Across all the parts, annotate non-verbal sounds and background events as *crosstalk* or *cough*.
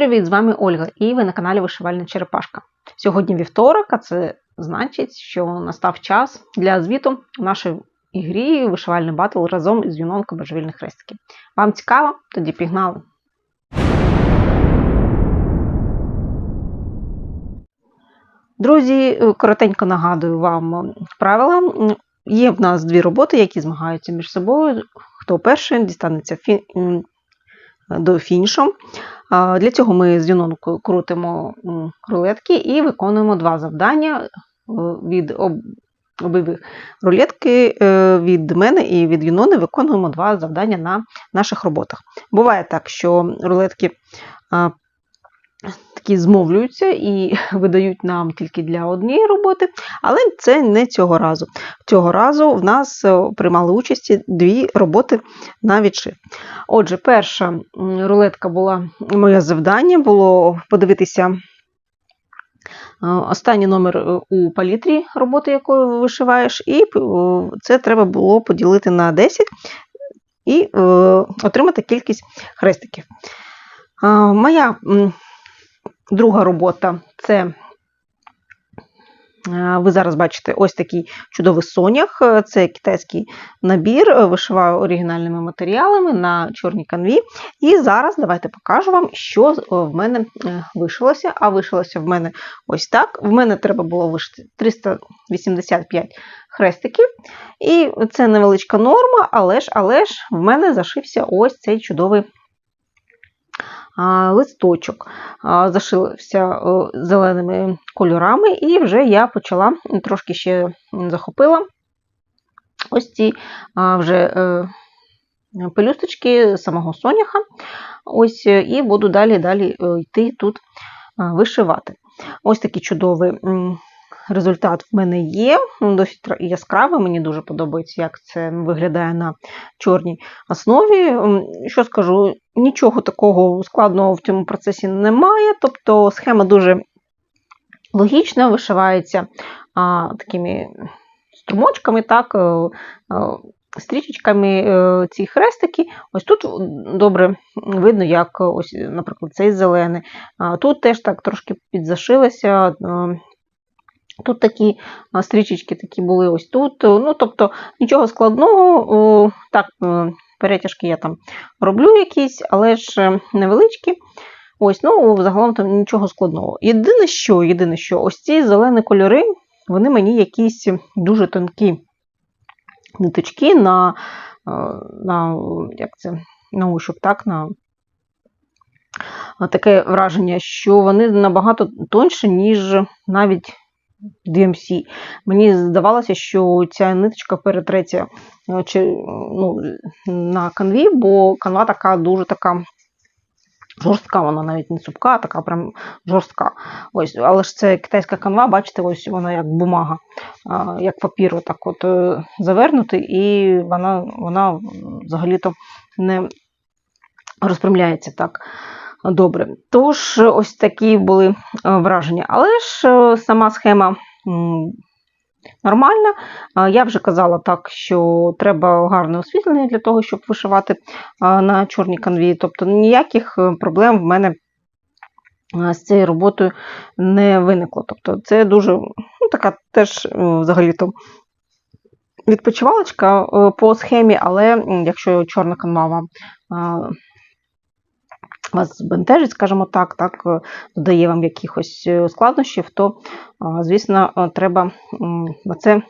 привіт! З вами Ольга, і ви на каналі Вишивальна Черепашка. Сьогодні вівторок, а це значить, що настав час для звіту нашої ігрі вишивальний батл разом із юнонком божевільних хрестиків. Вам цікаво? Тоді пігнали! Друзі, коротенько нагадую вам правила. Є в нас дві роботи, які змагаються між собою. Хто перший дістанеться до фінішу. Для цього ми з Юнонкою крутимо рулетки і виконуємо два завдання е, від обидві рулетки е, від мене і від Юнони виконуємо два завдання на наших роботах. Буває так, що рулетки такі змовлюються і *laughs* видають нам тільки для однієї роботи, але це не цього разу. Цього разу в нас е, приймали участі дві роботи на відшив. Отже, перша рулетка була моє завдання було подивитися е, останній номер е, у палітрі роботи, якою вишиваєш, і це треба було поділити на 10 і отримати кількість хрестиків. Моя друга робота це. е, Ви зараз бачите ось такий чудовий сонях. Е, Це китайський набір, е, вишиваю оригінальними матеріалами на чорній канві. І зараз давайте покажу вам, що в мене вишилося. А вишилося в мене ось так. В мене треба було вишити 385 хрестиків. І це невеличка норма, але ж, але ж в мене зашився ось цей чудовий листочок. Зашився е, зеленими кольорами, і вже я почала трошки ще захопила ось ці вже е, пелюсточки самого соняха. Ось, е, і буду далі далі йти тут вишивати. Ось такий чудовий результат в мене є. Досить яскравий, мені дуже подобається, як це виглядає на чорній основі. Що скажу, нічого такого складного в цьому процесі немає. Тобто схема дуже логічна, вишивається а, такими струмочками, так, е, е, стрічечками е, ці хрестики. Ось тут добре видно, як ось, наприклад, цей зелений. А, Тут теж так трошки підзашилося. е, Тут такі стрічечки такі були ось тут. Ну, тобто нічого складного. Так, перетяжки я там роблю якісь, але ж е, невеличкі. Ось, ну, загалом там нічого складного. Єдине, що, єдине, що ось ці зелені кольори, вони мені якісь дуже тонкі ниточки на, е, на, як це, на ощуп, так, на таке враження, що вони набагато тоньше, ніж навіть DMC. Мені здавалося, що ця ниточка перетреться е, чи, ну, на канві, бо канва така дуже така жорстка, вона навіть не цупка, а така прям жорстка. Ось, але ж це китайська канва, бачите, ось вона як бумага, як папір, отак от е, завернутий, і вона, вона взагалі-то не розпрямляється так добре. Тож, ось такі були е, враження. Але ж е, сама схема нормальна. Е, Я вже казала так, що треба гарне освітлення для того, щоб вишивати е, на чорній канві. Тобто ніяких е, проблем в мене е, з цією роботою не виникло. Тобто це дуже ну, така теж е, взагалі-то відпочивалочка е, по схемі, але якщо чорна канва вам е, вас збентежить, скажімо так, так, е, додає вам якихось е, складнощів, то, звісно, е, треба на це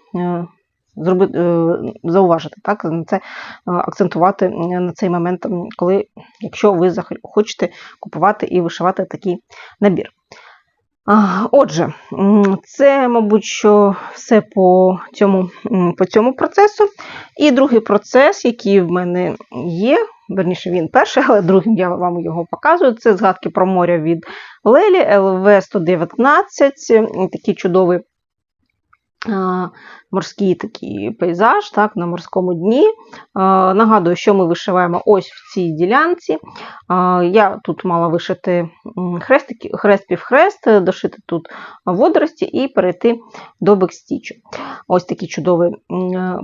зробити, зауважити, так, на це акцентувати на цей момент, коли, якщо ви хочете купувати і вишивати такий набір. Отже, це, мабуть, що все по цьому, по цьому процесу. І другий процес, який в мене є, верніше він перший, *laughs* але другим я вам його показую. Це згадки про моря від Лелі, ЛВ 119, такий чудовий морський такий пейзаж так, на морському дні. Нагадую, що ми вишиваємо ось в цій ділянці. Я тут мала вишити хрестики, хрест півхрест, дошити тут водорості і перейти до бекстічу. Ось такий чудовий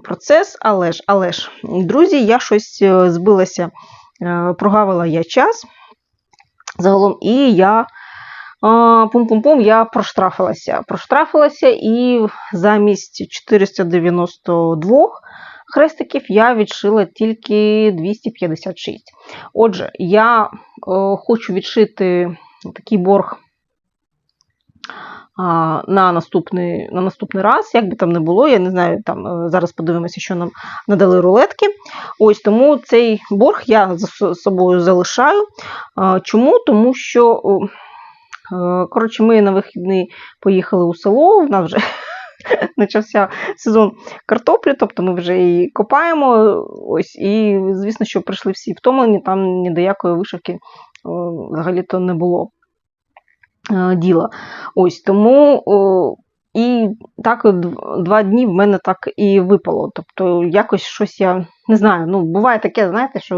процес. Але ж, але ж, друзі, я щось е, збилася, е, прогавила я час. загалом. І я пум-пум-пум, я проштрафилася. Проштрафилася і замість 492 хрестиків я відшила тільки 256. Отже, я е, хочу відшити такий борг на наступний на наступний раз, як би там не було, я не знаю, там е, зараз подивимося, що нам надали рулетки. Ось тому цей борг я за собою залишаю. Чому? Тому що, коротше, ми на вихідний поїхали у село, в нас вже *laughs* почався сезон картоплі, тобто ми вже її копаємо. Ось, І, звісно, що прийшли всі втомлені, там ні до якої вишивки е, взагалі-то не було е, діла. Ось тому. І так два дні в мене так і випало. Тобто, якось щось я не знаю. Ну, буває таке, знаєте, що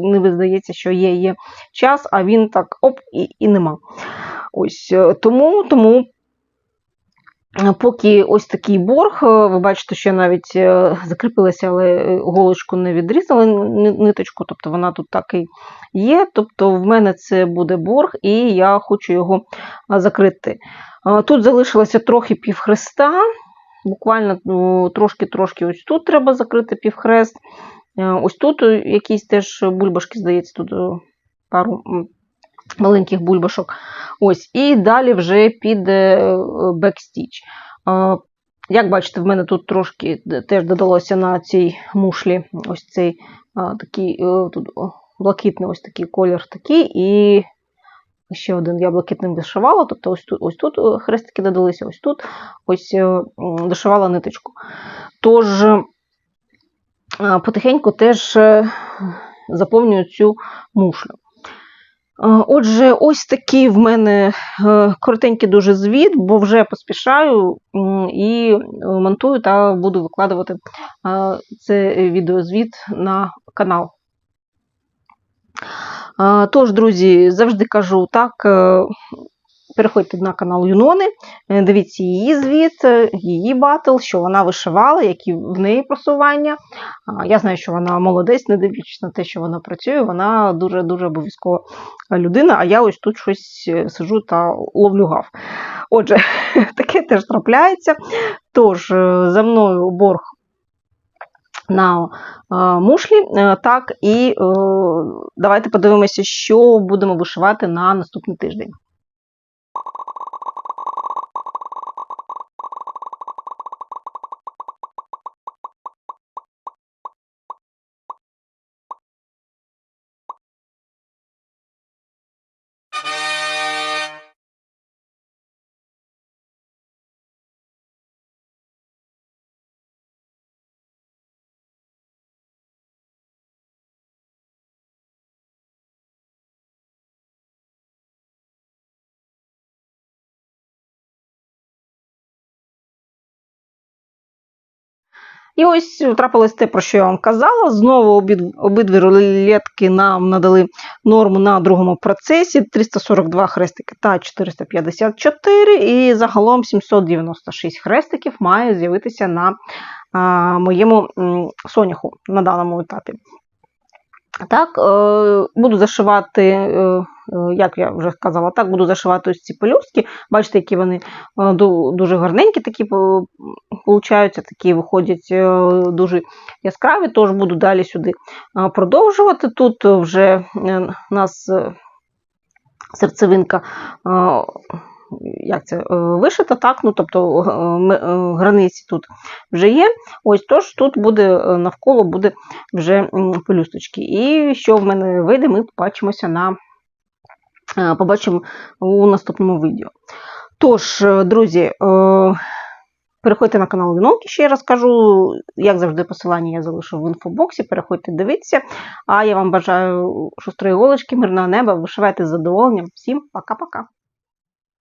не здається, що є є час, а він так оп, і і нема. Ось е, Тому тому Поки ось такий борг, е, ви бачите, що я навіть е, закріпилася, але голочку не відрізала ниточку, тобто вона тут так і є. Тобто в мене це буде борг, і я хочу його закрити. Тут залишилося трохи півхреста, буквально ну, трошки-трошки ось тут треба закрити півхрест. Е, ось тут якісь теж бульбашки, здається, тут пару маленьких бульбашок. Ось, І далі вже піде бекстіч. Як бачите, в мене тут трошки теж додалося на цій мушлі ось цей такий е, тут блакитний ось такий колір такий, і ще один я блакитним дошивала, тобто ось тут ось тут е, хрестики додалися, ось тут ось е, дошивала ниточку. Тож, потихеньку теж заповнюю цю мушлю. Отже, ось такий в мене е, коротенький дуже звіт, бо вже поспішаю і монтую та буду викладувати це відеозвіт на канал. Тож, друзі, завжди кажу так, е, Переходьте на канал Юнони, е, дивіться її звіт, е, її батл, що вона вишивала, які в неї просування. Я знаю, що вона молодець, не дивлячись на те, що вона працює, вона дуже-дуже обов'язкова людина, а я ось тут щось е, сижу та ловлю гав. Отже, *laughs* таке теж трапляється. Тож, за мною борг. На мушлі, так, і давайте подивимося, що будемо вишивати на наступний тиждень. І ось трапилось те, про що я вам казала. Знову обидві рулетки нам надали норму на другому процесі 342 хрестики та 454, і загалом 796 хрестиків має з'явитися на моєму соняху на даному етапі. Так, е, Буду зашивати, е, е, як я вже сказала, так, буду зашивати ось ці пелюстки. Бачите, які вони дуже гарненькі, такі получаються, такі виходять дуже яскраві, тож буду далі сюди продовжувати. Тут вже у нас серцевинка як це, е, вишита, так, ну, тобто е, е, границі тут вже є. Ось тож тут буде навколо буде вже пелюсточки. І що в мене вийде, ми побачимося на побачимо у наступному відео. Тож, друзі, переходьте на канал Вінонки, ще раз кажу, як завжди, посилання я залишу в інфобоксі. Переходьте, дивіться. А я вам бажаю шустрої голочки, мирного неба, вишивайте з задоволенням. Всім пока-пока.